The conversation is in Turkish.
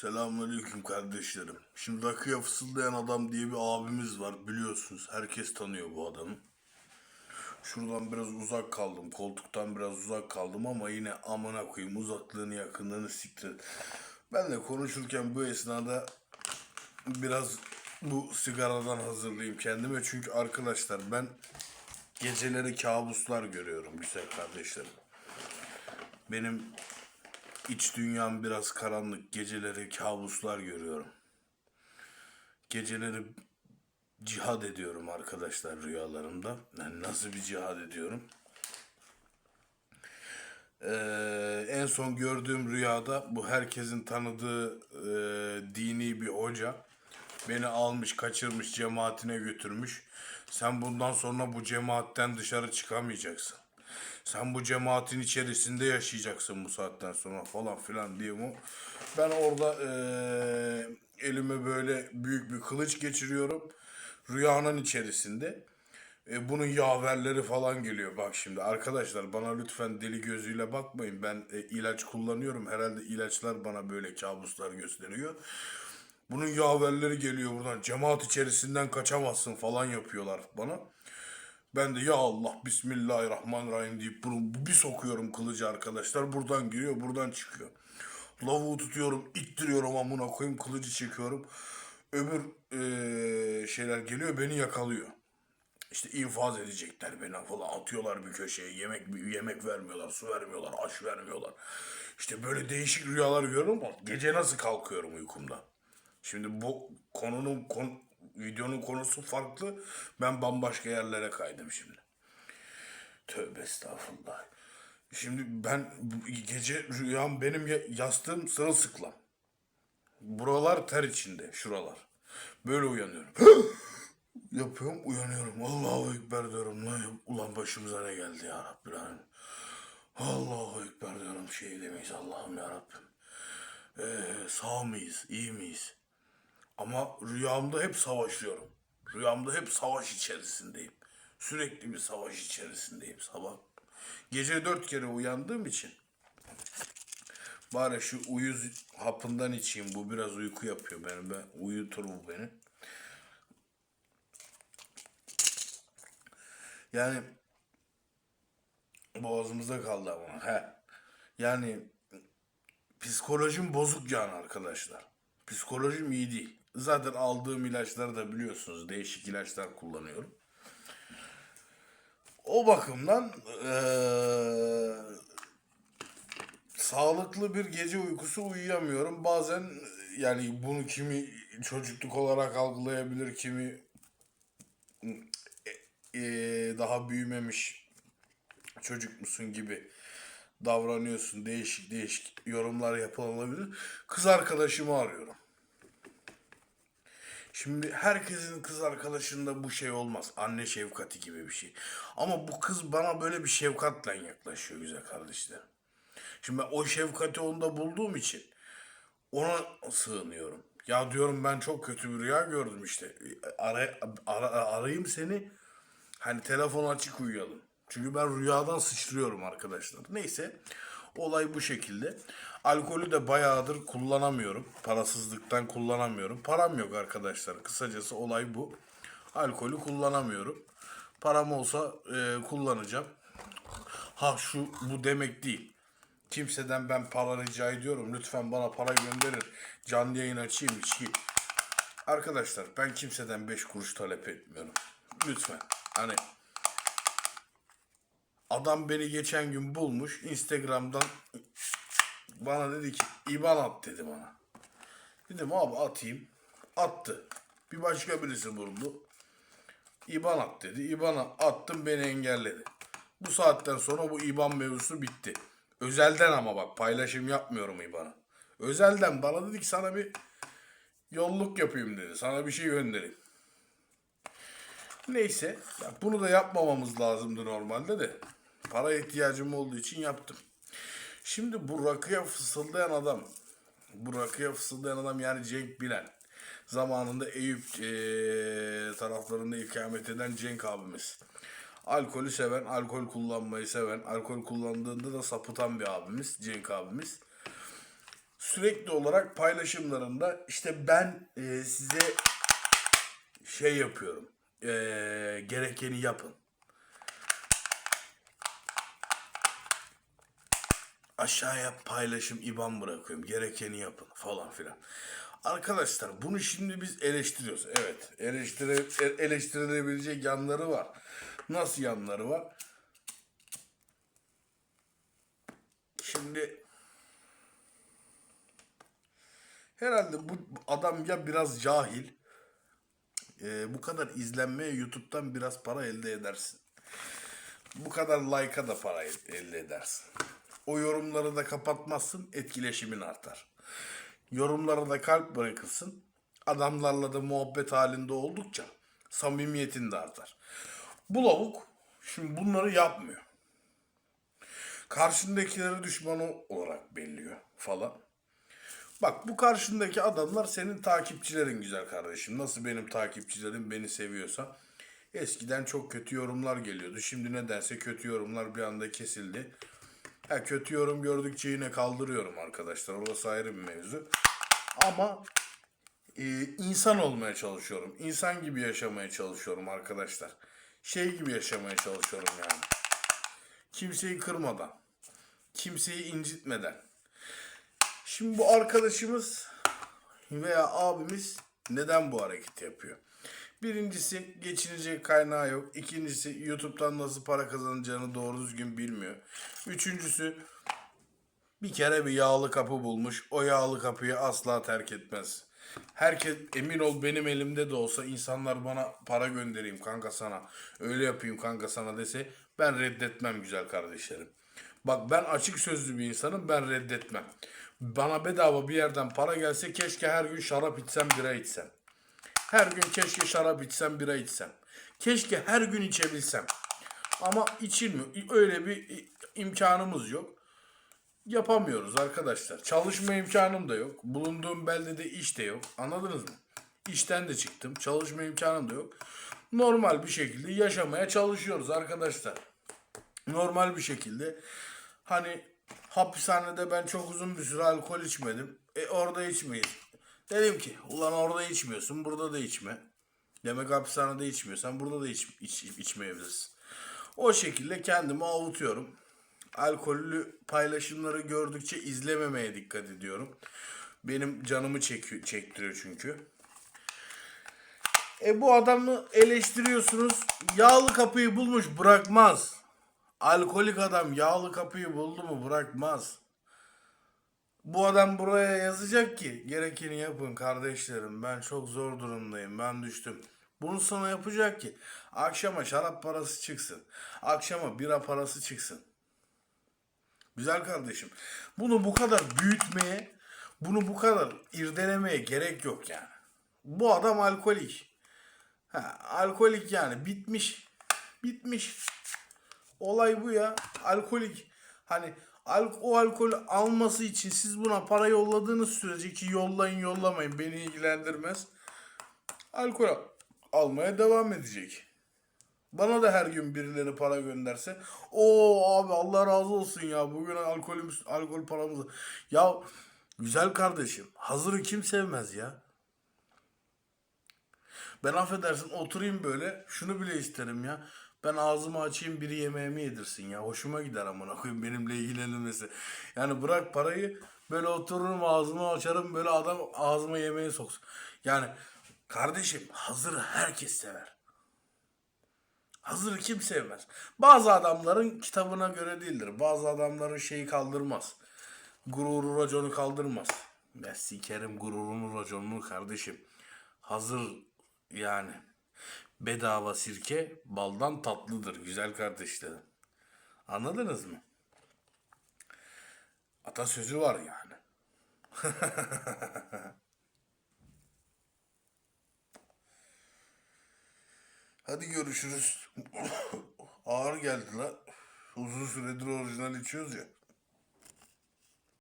Selamünaleyküm kardeşlerim. Şimdi rakıya fısıldayan adam diye bir abimiz var biliyorsunuz. Herkes tanıyor bu adamı. Şuradan biraz uzak kaldım. Koltuktan biraz uzak kaldım ama yine amına koyayım uzaklığını yakınlığını siktir. Ben de konuşurken bu esnada biraz bu sigaradan hazırlayayım kendime. Çünkü arkadaşlar ben geceleri kabuslar görüyorum güzel kardeşlerim. Benim İç dünyam biraz karanlık. Geceleri kabuslar görüyorum. Geceleri cihad ediyorum arkadaşlar rüyalarımda. Yani nasıl bir cihad ediyorum? Ee, en son gördüğüm rüyada bu herkesin tanıdığı e, dini bir hoca beni almış kaçırmış cemaatine götürmüş. Sen bundan sonra bu cemaatten dışarı çıkamayacaksın. Sen bu cemaatin içerisinde yaşayacaksın bu saatten sonra falan filan diye mu? Ben orada eee elime böyle büyük bir kılıç geçiriyorum. Rüyanın içerisinde. E, bunun yaverleri falan geliyor. Bak şimdi arkadaşlar bana lütfen deli gözüyle bakmayın. Ben e, ilaç kullanıyorum. Herhalde ilaçlar bana böyle kabuslar gösteriyor. Bunun yaverleri geliyor buradan. Cemaat içerisinden kaçamazsın falan yapıyorlar bana. Ben de ya Allah Bismillahirrahmanirrahim deyip bunu bir sokuyorum kılıcı arkadaşlar. Buradan giriyor buradan çıkıyor. Lavuğu tutuyorum ittiriyorum amına koyayım kılıcı çekiyorum. Öbür eee, şeyler geliyor beni yakalıyor. İşte infaz edecekler beni falan atıyorlar bir köşeye yemek yemek vermiyorlar su vermiyorlar aş vermiyorlar. İşte böyle değişik rüyalar görüyorum gece nasıl kalkıyorum uykumda. Şimdi bu konunun kon, videonun konusu farklı. Ben bambaşka yerlere kaydım şimdi. Tövbe estağfurullah. Şimdi ben gece rüyam benim ya- yastığım sırılsıklam. Buralar ter içinde, şuralar. Böyle uyanıyorum. Yapıyorum, uyanıyorum. Allahu Ekber diyorum. Lan, ulan başımıza ne geldi ya Rabbi. Allahu Ekber diyorum. Şey demeyiz Allah'ım ya Rabbim. Ee, sağ mıyız, iyi miyiz? Ama rüyamda hep savaşıyorum. Rüyamda hep savaş içerisindeyim. Sürekli bir savaş içerisindeyim sabah. Gece dört kere uyandığım için bari şu uyuz hapından içeyim. Bu biraz uyku yapıyor beni. Ben, uyutur bu beni. Yani boğazımızda kaldı ama. He. Yani psikolojim bozuk yani arkadaşlar. Psikolojim iyi değil. Zaten aldığım ilaçları da biliyorsunuz. Değişik ilaçlar kullanıyorum. O bakımdan eee, sağlıklı bir gece uykusu uyuyamıyorum. Bazen yani bunu kimi çocukluk olarak algılayabilir, kimi eee, daha büyümemiş çocuk musun gibi davranıyorsun. Değişik değişik yorumlar yapılabilir. Kız arkadaşımı arıyorum. Şimdi herkesin kız arkadaşında bu şey olmaz. Anne şefkati gibi bir şey. Ama bu kız bana böyle bir şefkatle yaklaşıyor güzel kardeşlerim. Şimdi ben o şefkati onda bulduğum için ona sığınıyorum. Ya diyorum ben çok kötü bir rüya gördüm işte. Ara, ara- arayayım seni. Hani telefon açık uyuyalım. Çünkü ben rüyadan sıçrıyorum arkadaşlar. Neyse olay bu şekilde. Alkolü de bayağıdır kullanamıyorum. Parasızlıktan kullanamıyorum. Param yok arkadaşlar. Kısacası olay bu. Alkolü kullanamıyorum. Param olsa e, kullanacağım. Ha şu bu demek değil. Kimseden ben para rica ediyorum. Lütfen bana para gönderin. Canlı yayın açayım içki. Arkadaşlar ben kimseden 5 kuruş talep etmiyorum. Lütfen. Hani adam beni geçen gün bulmuş Instagram'dan bana dedi ki İban at dedi bana. Dedim abi atayım. Attı. Bir başka birisi buldu. İban at dedi. İban'a attım beni engelledi. Bu saatten sonra bu İban mevzusu bitti. Özelden ama bak paylaşım yapmıyorum İban'a. Özelden bana dedi ki sana bir yolluk yapayım dedi. Sana bir şey göndereyim. Neyse bunu da yapmamamız lazımdı normalde de. Para ihtiyacım olduğu için yaptım. Şimdi bu rakıya fısıldayan adam, bu rakıya fısıldayan adam yani Cenk Bilen. Zamanında Eyüp eee, taraflarında ikamet eden Cenk abimiz. Alkolü seven, alkol kullanmayı seven, alkol kullandığında da sapıtan bir abimiz, Cenk abimiz. sürekli olarak paylaşımlarında işte ben e, size şey yapıyorum. E, gerekeni yapın. Aşağıya paylaşım IBAN bırakıyorum. Gerekeni yapın falan filan. Arkadaşlar bunu şimdi biz eleştiriyoruz. Evet eleştire, e- eleştirilebilecek yanları var. Nasıl yanları var? Şimdi herhalde bu adam ya biraz cahil e, bu kadar izlenmeye YouTube'dan biraz para elde edersin. Bu kadar like'a da para el- elde edersin. O yorumları da kapatmazsın, etkileşimin artar. Yorumlara da kalp bırakırsın. Adamlarla da muhabbet halinde oldukça samimiyetin de artar. Bu lavuk şimdi bunları yapmıyor. Karşındakileri düşmanı olarak belliyor falan. Bak bu karşındaki adamlar senin takipçilerin güzel kardeşim. Nasıl benim takipçilerim beni seviyorsa. Eskiden çok kötü yorumlar geliyordu. Şimdi nedense kötü yorumlar bir anda kesildi. Ha, kötü yorum gördükçe yine kaldırıyorum arkadaşlar. Orası ayrı bir mevzu. Ama e, insan olmaya çalışıyorum. İnsan gibi yaşamaya çalışıyorum arkadaşlar. Şey gibi yaşamaya çalışıyorum yani. Kimseyi kırmadan. Kimseyi incitmeden. Şimdi bu arkadaşımız veya abimiz neden bu hareketi yapıyor? Birincisi geçinecek kaynağı yok. İkincisi YouTube'dan nasıl para kazanacağını doğru düzgün bilmiyor. Üçüncüsü bir kere bir yağlı kapı bulmuş. O yağlı kapıyı asla terk etmez. Herkes emin ol benim elimde de olsa insanlar bana para göndereyim kanka sana. Öyle yapayım kanka sana dese ben reddetmem güzel kardeşlerim. Bak ben açık sözlü bir insanım ben reddetmem. Bana bedava bir yerden para gelse keşke her gün şarap içsem bira içsem. Her gün keşke şarap içsem bira içsem. Keşke her gün içebilsem. Ama içilmiyor. Öyle bir imkanımız yok yapamıyoruz arkadaşlar. Çalışma imkanım da yok. Bulunduğum beldede iş de yok. Anladınız mı? İşten de çıktım. Çalışma imkanım da yok. Normal bir şekilde yaşamaya çalışıyoruz arkadaşlar. Normal bir şekilde. Hani hapishanede ben çok uzun bir süre alkol içmedim. E orada içmeyiz. Dedim ki ulan orada içmiyorsun burada da içme. Demek hapishanede içmiyorsan burada da iç, iç, içmeyebilirsin. O şekilde kendimi avutuyorum alkollü paylaşımları gördükçe izlememeye dikkat ediyorum. Benim canımı çekiyor, çektiriyor çünkü. E bu adamı eleştiriyorsunuz. Yağlı kapıyı bulmuş bırakmaz. Alkolik adam yağlı kapıyı buldu mu bırakmaz. Bu adam buraya yazacak ki gerekeni yapın kardeşlerim. Ben çok zor durumdayım. Ben düştüm. Bunu sana yapacak ki akşama şarap parası çıksın. Akşama bira parası çıksın. Güzel kardeşim. Bunu bu kadar büyütmeye, bunu bu kadar irdelemeye gerek yok yani. Bu adam alkolik. Ha, alkolik yani bitmiş. Bitmiş. Olay bu ya. Alkolik. Hani o alkolü alması için siz buna para yolladığınız sürece ki yollayın yollamayın beni ilgilendirmez. Alkol almaya devam edecek. Bana da her gün birileri para gönderse. O abi Allah razı olsun ya. Bugün alkolümüz, alkol paramız. Ya güzel kardeşim. Hazırı kim sevmez ya. Ben affedersin oturayım böyle. Şunu bile isterim ya. Ben ağzımı açayım biri yemeğimi yedirsin ya. Hoşuma gider amına koyayım benimle ilgilenilmesi. Yani bırak parayı böyle otururum ağzımı açarım böyle adam ağzıma yemeği soksun. Yani kardeşim hazırı herkes sever. Hazır kim sevmez? Bazı adamların kitabına göre değildir. Bazı adamların şeyi kaldırmaz. Gururu raconu kaldırmaz. Ben sikerim gururunu raconunu kardeşim. Hazır yani. Bedava sirke baldan tatlıdır güzel kardeşlerim. Anladınız mı? Atasözü var yani. Hadi görüşürüz. Ağır geldi la. Uzun süredir orijinal içiyoruz ya.